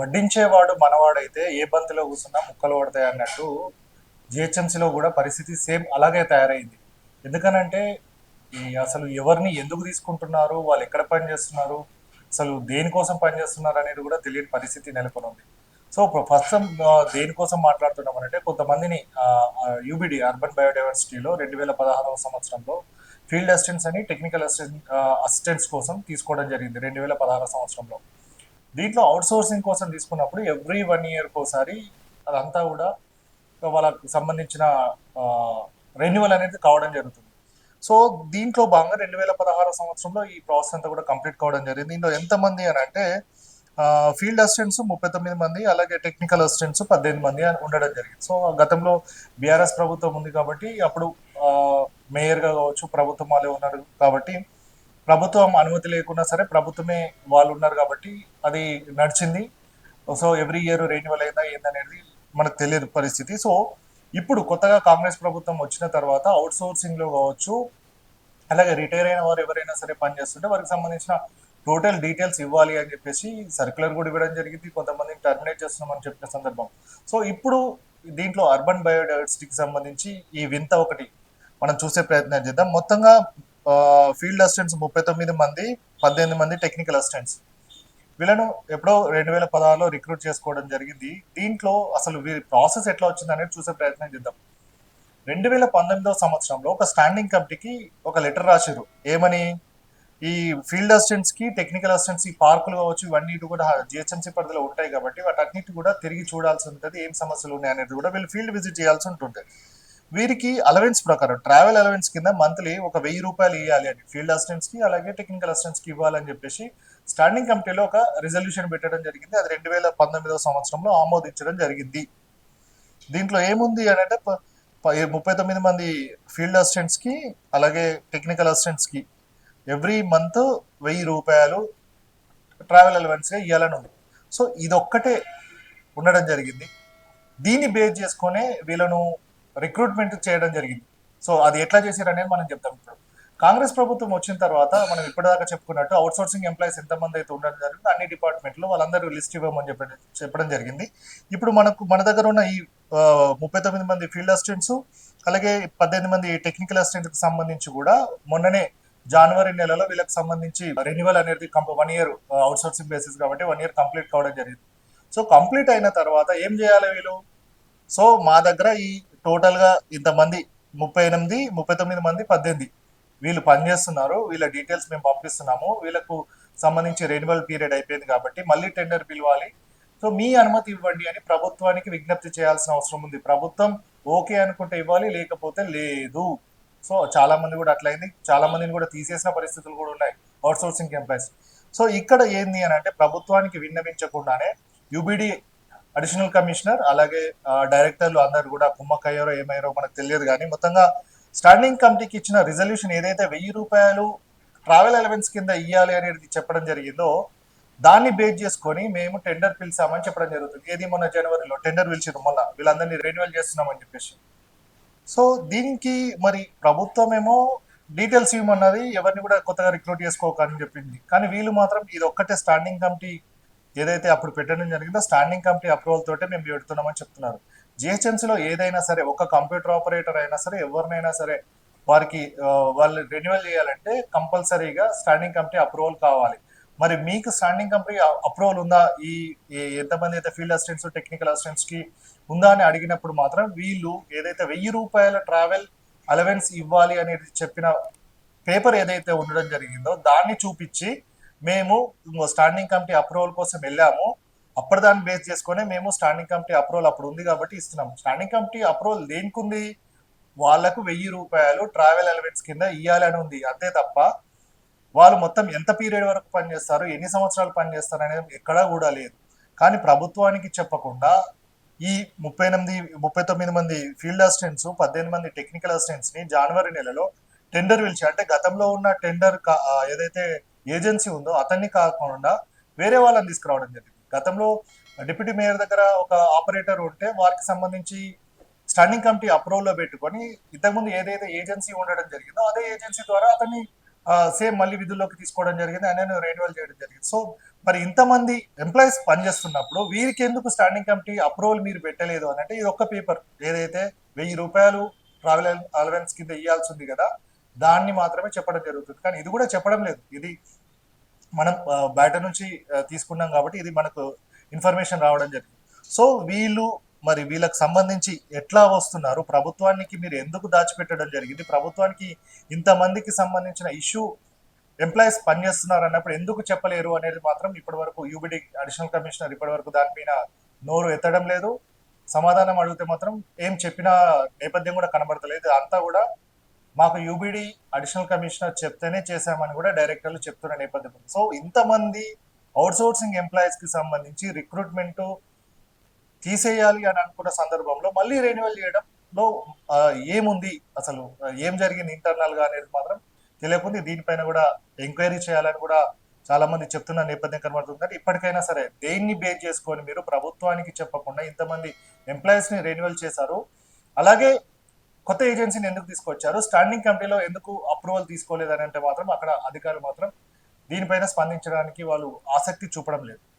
వడ్డించేవాడు మనవాడైతే ఏ బంతిలో కూర్చున్నా ముక్కలు పడతాయి అన్నట్టు జిహెచ్ఎంసీలో కూడా పరిస్థితి సేమ్ అలాగే తయారైంది. ఎందుకనంటే ఈ అసలు ఎవరిని ఎందుకు తీసుకుంటున్నారు? వాళ్ళు ఎక్కడ పని చేస్తున్నారు? అసలు దేనికోసం పని చేస్తున్నారు అనేది కూడా తెలియని పరిస్థితి నెలకొని ఉంది సో ఫస్ట్ దేనికోసం మాట్లాడుతున్నాం అంటే కొంతమందిని యూబిడి అర్బన్ బయోడైవర్సిటీలో రెండు వేల పదహారవ సంవత్సరంలో ఫీల్డ్ అసిస్టెంట్స్ అని టెక్నికల్ అసిస్టెంట్ అసిస్టెంట్స్ కోసం తీసుకోవడం జరిగింది రెండు వేల పదహారు సంవత్సరంలో. దీంట్లో అవుట్ సోర్సింగ్ కోసం తీసుకున్నప్పుడు ఎవ్రీ వన్ ఇయర్ ఒకసారి అదంతా కూడా వాళ్ళకు సంబంధించిన రెన్యువల్ అనేది కావడం జరుగుతుంది. సో దీంట్లో భాగంగా రెండు వేల పదహారు సంవత్సరంలో ఈ ప్రాసెస్ అంతా కూడా కంప్లీట్ కావడం జరిగింది. దీంట్లో ఎంతమంది అని అంటే ఫీల్డ్ అసిస్టెంట్స్ ముప్పై తొమ్మిది మంది అలాగే టెక్నికల్ అసిస్టెంట్స్ పద్దెనిమిది మంది అని ఉండడం జరిగింది. సో గతంలో బీఆర్ఎస్ ప్రభుత్వం ఉంది కాబట్టి అప్పుడు మేయర్గా కావచ్చు ప్రభుత్వం వాళ్ళే ఉన్నారు కాబట్టి ప్రభుత్వం అనుమతి లేకున్నా సరే ప్రభుత్వమే వాళ్ళు ఉన్నారు కాబట్టి అది నడిచింది. సో ఎవ్రీ ఇయర్ రెన్యువల్ అయిందా ఏందనేది మనకు తెలియదు పరిస్థితి. సో ఇప్పుడు కొత్తగా కాంగ్రెస్ ప్రభుత్వం వచ్చిన తర్వాత అవుట్ సోర్సింగ్లో కావచ్చు అలాగే రిటైర్ అయిన వారు ఎవరైనా సరే పనిచేస్తుంటే వారికి సంబంధించిన టోటల్ డీటెయిల్స్ ఇవ్వాలి అని చెప్పేసి సర్క్యులర్ కూడా ఇవ్వడం జరిగింది. కొంతమందిని టర్మినేట్ చేస్తున్నామని చెప్పిన సందర్భం. సో ఇప్పుడు దీంట్లో అర్బన్ బయోడైవర్సిటీకి సంబంధించి ఈ వింత ఒకటి మనం చూసే ప్రయత్నం చేద్దాం. మొత్తంగా ఫీల్డ్ అసిస్టెంట్స్ ముప్పై తొమ్మిది మంది పద్దెనిమిది మంది టెక్నికల్ అసిస్టెంట్స్. వీళ్ళను ఎప్పుడో రెండు వేల పదహారులో రిక్రూట్ చేసుకోవడం జరిగింది. దీంట్లో అసలు వీరి ప్రాసెస్ ఎట్లా వచ్చింది అనేది చూసే ప్రయత్నం చేద్దాం. రెండు వేల పంతొమ్మిదవ సంవత్సరంలో ఒక స్టాండింగ్ కమిటీకి ఒక లెటర్ రాశారు. ఏమని? ఈ ఫీల్డ్ అసిస్టెంట్స్కి టెక్నికల్ అసిస్టెంట్స్ ఈ పార్కులు కావచ్చు ఇవన్నీ కూడా జిహెచ్ఎంసీ పరిధిలో ఉంటాయి కాబట్టి వాటన్నిటి కూడా తిరిగి చూడాల్సి ఉంటుంది. ఏం సమస్యలు ఉన్నాయి అనేది కూడా వీళ్ళు ఫీల్డ్ విజిట్ చేయాల్సి ఉంటుంది. వీరికి అలవెన్స్ ప్రకారం ట్రావెల్ అలవెన్స్ కింద మంత్లీ ఒక వెయ్యి రూపాయలు ఇవ్వాలి అని ఫీల్డ్ అసిస్టెంట్స్కి అలాగే టెక్నికల్ అసిస్టెంట్స్కి ఇవ్వాలని చెప్పేసి స్టాండింగ్ కమిటీలో ఒక రిజల్యూషన్ పెట్టడం జరిగింది. అది రెండు వేల పంతొమ్మిదవ సంవత్సరంలో ఆమోదించడం జరిగింది. దీంట్లో ఏముంది అని అంటే ప- ప- ముప్పై తొమ్మిది మంది ఫీల్డ్ అసిస్టెంట్స్కి అలాగే టెక్నికల్ అసిస్టెంట్స్కి ఎవ్రీ మంత్ వెయ్యి రూపాయలు ట్రావెల్ అలవెన్స్గా ఇవ్వాలని ఉంది. సో ఇదొక్కటే ఉండడం జరిగింది. దీన్ని బేస్ చేసుకునే వీళ్ళను రిక్రూట్మెంట్ చేయడం జరిగింది. సో అది ఎట్లా చేశారు అనేది మనం చెప్తాం ఇప్పుడు. కాంగ్రెస్ ప్రభుత్వం వచ్చిన తర్వాత మనం ఇప్పటిదాకా చెప్పుకున్నట్టు అవుట్ సోర్సింగ్ ఎంప్లాయీస్ ఎంతమంది అయితే ఉండడం జరిగింది అన్ని డిపార్ట్మెంట్లో వాళ్ళందరూ లిస్ట్ ఇవ్వమని చెప్పడం చెప్పడం జరిగింది. ఇప్పుడు మనకు మన దగ్గర ఉన్న ఈ ముప్పై తొమ్మిది మంది ఫీల్డ్ అసిస్టెంట్స్ అలాగే పద్దెనిమిది మంది టెక్నికల్ అసిస్టెంట్కి సంబంధించి కూడా మొన్ననే జనవరి నెలలో వీళ్ళకి సంబంధించి రెన్యువల్ అనేది one year outsourcing basis కాబట్టి వన్ ఇయర్ కంప్లీట్ కావడం జరిగింది. సో కంప్లీట్ అయిన తర్వాత ఏం చేయాలి వీళ్ళు? సో మా దగ్గర ఈ టోటల్గా ఇంతమంది ముప్పై ఎనిమిది ముప్పై తొమ్మిది మంది పద్దెనిమిది వీళ్ళు పనిచేస్తున్నారు. వీళ్ళ డీటెయిల్స్ మేము పంపిస్తున్నాము. వీళ్ళకు సంబంధించి రెన్యువల్ పీరియడ్ అయిపోయింది కాబట్టి మళ్ళీ టెండర్ పిలవాలి. సో మీ అనుమతి ఇవ్వండి అని ప్రభుత్వానికి విజ్ఞప్తి చేయాల్సిన అవసరం ఉంది. ప్రభుత్వం ఓకే అనుకుంటే ఇవ్వాలి లేకపోతే లేదు. సో చాలా మంది కూడా అట్లయింది. చాలా మందిని కూడా తీసేసిన పరిస్థితులు కూడా ఉన్నాయి. అవుట్ సోర్సింగ్ ఎంప్లాయీస్ సో ఇక్కడ ఏంది అని అంటే ప్రభుత్వానికి విన్నవించకుండానే యుబిడి అడిషనల్ కమిషనర్ అలాగే డైరెక్టర్లు అందరు కూడా కుమ్మక్కయ్యారో ఏమయ్యారో మనకు తెలియదు కానీ మొత్తంగా స్టాండింగ్ కమిటీకి ఇచ్చిన రిజల్యూషన్ ఏదైతే వెయ్యి రూపాయలు ట్రావెల్ అలవెన్స్ కింద ఇవ్వాలి అనేది చెప్పడం జరిగిందో దాన్ని బేస్ చేసుకొని మేము టెండర్ పిలిచామని చెప్పడం జరుగుతుంది. ఏది మొన్న జనవరిలో? టెండర్ పిలిచారు మొన్న. వీళ్ళందరినీ రెన్యువల్ చేస్తున్నామని చెప్పేసి. సో దీనికి మరి ప్రభుత్వం ఏమో డీటెయిల్స్ ఇవ్వమన్నది ఎవరిని కూడా కొత్తగా రిక్రూట్ చేసుకోకని చెప్పింది. కానీ వీళ్ళు మాత్రం ఇది ఒక్కటే స్టాండింగ్ కమిటీ ఏదైతే అప్పుడు పెట్టడం జరిగిందో స్టాండింగ్ కమిటీ అప్రూవల్ తోటే మేము పెడుతున్నామని చెప్తున్నారు. జిహెచ్ఎంసీలో ఏదైనా సరే ఒక కంప్యూటర్ ఆపరేటర్ అయినా సరే ఎవరినైనా సరే వారికి వాళ్ళు రెన్యువల్ చేయాలంటే కంపల్సరీగా స్టాండింగ్ కమిటీ అప్రూవల్ కావాలి. మరి మీకు స్టాండింగ్ కంపెనీ అప్రూవల్ ఉందా? ఈ ఈ ఎంతమంది అయితే ఫీల్డ్ అసిస్టెంట్స్ టెక్నికల్ అసిస్టెంట్స్కి ఉందా అని అడిగినప్పుడు మాత్రం వీళ్ళు ఏదైతే వెయ్యి రూపాయల ట్రావెల్ అలవెన్స్ ఇవ్వాలి అనేది చెప్పిన పేపర్ ఏదైతే ఉండడం జరిగిందో దాన్ని చూపించి మేము స్టాండింగ్ కమిటీ అప్రూవల్ కోసం వెళ్ళాము. అప్పటి దాన్ని బేస్ చేసుకొని మేము స్టాండింగ్ కమిటీ అప్రూవల్ అప్పుడు ఉంది కాబట్టి ఇస్తున్నాము. స్టాండింగ్ కమిటీ అప్రూవల్ దేనికి వాళ్ళకు వాళ్ళకు వెయ్యి రూపాయలు ట్రావెల్ అలవెన్స్ కింద ఇవ్వాలని ఉంది. అంతే తప్ప వాళ్ళు మొత్తం ఎంత పీరియడ్ వరకు పనిచేస్తారు? ఎన్ని సంవత్సరాలు పనిచేస్తారు అనేది ఎక్కడా కూడా లేదు. కానీ ప్రభుత్వానికి చెప్పకుండా ఈ ముప్పై ఎనిమిది ముప్పై తొమ్మిది మంది ఫీల్డ్ అసిస్టెంట్స్ పద్దెనిమిది మంది టెక్నికల్ అసిస్టెంట్స్ని జనవరి నెలలో టెండర్ పిలిచి అంటే గతంలో ఉన్న టెండర్ ఏదైతే ఏజెన్సీ ఉందో అతన్ని కాకుండా వేరే వాళ్ళని తీసుకురావడం జరిగింది. గతంలో డిప్యూటీ మేయర్ దగ్గర ఒక ఆపరేటర్ ఉంటే వారికి సంబంధించి స్టాండింగ్ కమిటీ అప్రూవల్లో పెట్టుకొని ఇంతకుముందు ఏదైతే ఏజెన్సీ ఉండడం జరిగిందో అదే ఏజెన్సీ ద్వారా అతన్ని సేమ్ మళ్ళీ విధుల్లోకి తీసుకోవడం జరిగింది ఆయన రెన్యువల్ చేయడం జరిగింది. సో మరి ఇంతమంది ఎంప్లాయీస్ పనిచేస్తున్నప్పుడు వీరికి ఎందుకు స్టాండింగ్ కమిటీ అప్రూవల్ మీరు పెట్టలేదు అని అంటే ఇది ఒక్క పేపర్ ఏదైతే వెయ్యి రూపాయలు ట్రావెల్ అలవెన్స్ కింద ఇవ్వాల్సి ఉంది కదా దాన్ని మాత్రమే చెప్పడం జరుగుతుంది. కానీ ఇది కూడా చెప్పడం లేదు. ఇది మనం బయట నుంచి తీసుకున్నాం కాబట్టి ఇది మనకు ఇన్ఫర్మేషన్ రావడం జరిగింది. సో వీళ్ళు మరి వీళ్ళకి సంబంధించి ఎట్లా వస్తున్నారు? ప్రభుత్వానికి మీరు ఎందుకు దాచిపెట్టడం జరిగింది? ప్రభుత్వానికి ఇంతమందికి సంబంధించిన ఇష్యూ ఎంప్లాయీస్ పనిచేస్తున్నారు అన్నప్పుడు ఎందుకు చెప్పలేరు అనేది మాత్రం ఇప్పటి వరకు యూబిడి అడిషనల్ కమిషనర్ ఇప్పటి వరకు దానిపైన నోరు ఎత్తడం లేదు. సమాధానం అడిగితే మాత్రం ఏం చెప్పిన నేపథ్యం కూడా కనబడతలేదు. అంతా కూడా మాకు యూబిడి అడిషనల్ కమిషనర్ చెప్తేనే చేశామని కూడా డైరెక్టర్లు చెప్తున్న నేపథ్యం సో ఇంతమంది అవుట్సోర్సింగ్ ఎంప్లాయీస్కి సంబంధించి రిక్రూట్మెంట్ తీసేయాలి అని అనుకున్న సందర్భంలో మళ్ళీ రెన్యువల్ చేయడంలో ఏముంది? అసలు ఏం జరిగింది? ఇంటర్నల్గా అనేది మాత్రం తెలియకుండా దీనిపైన కూడా ఎంక్వైరీ చేయాలని కూడా చాలా మంది చెప్తున్న నేపథ్యం కనబడుతుంది ఇప్పటికైనా సరే దేన్ని బేస్ చేసుకొని మీరు ప్రభుత్వానికి చెప్పకుండా ఇంతమంది ఎంప్లాయీస్ని రెన్యువల్ చేశారు. అలాగే కొత్త ఏజెన్సీని ఎందుకు తీసుకొచ్చారు? స్టాండింగ్ కమిటీలో ఎందుకు అప్రూవల్ తీసుకోలేదని అంటే మాత్రం అక్కడ అధికారులు మాత్రం దీనిపైన స్పందించడానికి వాళ్ళు ఆసక్తి చూపడం లేదు.